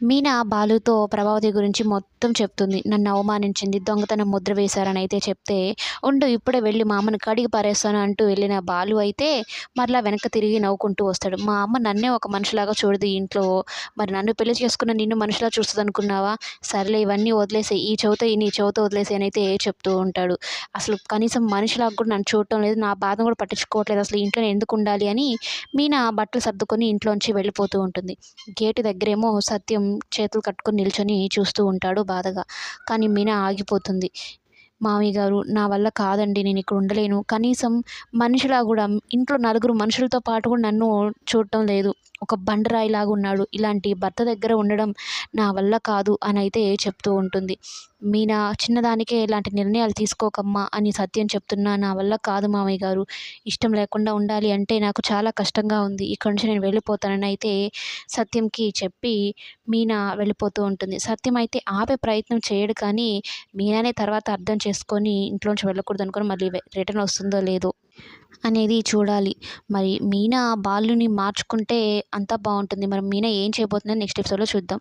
మీనా బాలుతో ప్రభావతి గురించి మొత్తం చెప్తుంది. నన్ను అవమానించింది దొంగతనం ముద్ర వేశారని అయితే చెప్తే ఉండు ఇప్పుడే వెళ్ళి మా అమ్మను కడిగి పారేస్తాను అంటూ వెళ్ళిన బాలు అయితే మరలా వెనక తిరిగి నవ్వుకుంటూ వస్తాడు. మా అమ్మ నన్నే ఒక మనిషిలాగా చూడదు ఇంట్లో. మరి నన్ను పెళ్ళి చేసుకున్న నిన్ను మనిషిలా చూస్తుంది అనుకున్నావా సర్లే ఇవన్నీ వదిలేసే ఈ చెవితో నీ చెవితో వదిలేసే అని అయితే చెప్తూ ఉంటాడు. అసలు కనీసం మనిషిలాగా కూడా నన్ను చూడటం లేదు నా బాధను కూడా పట్టించుకోవట్లేదు అసలు ఇంట్లో ఎందుకు ఉండాలి అని మీనా బట్టలు సర్దుకొని ఇంట్లోంచి వెళ్ళిపోతూ ఉంటుంది. గేటు దగ్గరేమో సత్యం చేతులు కట్టుకొని నిల్చొని చూస్తూ ఉంటాడు బాధగా. కానీ మీనా ఆగిపోతుంది. మామయ్య గారు నా వల్ల కాదండి నేను ఇక్కడ ఉండలేను. కనీసం మనిషిలా కూడా ఇంట్లో నలుగురు మనుషులతో పాటు కూడా నన్ను చూడటం లేదు. ఒక బండరాయిలాగా ఉన్నాడు. ఇలాంటి భర్త దగ్గర ఉండడం నా వల్ల కాదు అని అయితే చెప్తూ ఉంటుంది. మీనా చిన్నదానికే ఇలాంటి నిర్ణయాలు తీసుకోకమ్మా అని సత్యం చెప్తున్నా నా వల్ల కాదు మామయ్య గారు. ఇష్టం లేకుండా ఉండాలి అంటే నాకు చాలా కష్టంగా ఉంది. ఇక్కడ నుంచి నేను వెళ్ళిపోతానని అయితే సత్యంకి చెప్పి మీనా వెళ్ళిపోతూ ఉంటుంది. సత్యం అయితే ఆపే ప్రయత్నం చేయడు కానీ మీనానే తర్వాత అర్థం చేసుకొని ఇంట్లోంచి వెళ్ళకూడదు అనుకొని మళ్ళీ రిటర్న్ వస్తుందో లేదో అనేది చూడాలి. మరి మీనా బాలుని మార్చుకుంటే అంతా బాగుంటుంది. మరి మీనా ఏం చేయబోతుందని నెక్స్ట్ ఎపిసోడ్లో చూద్దాం.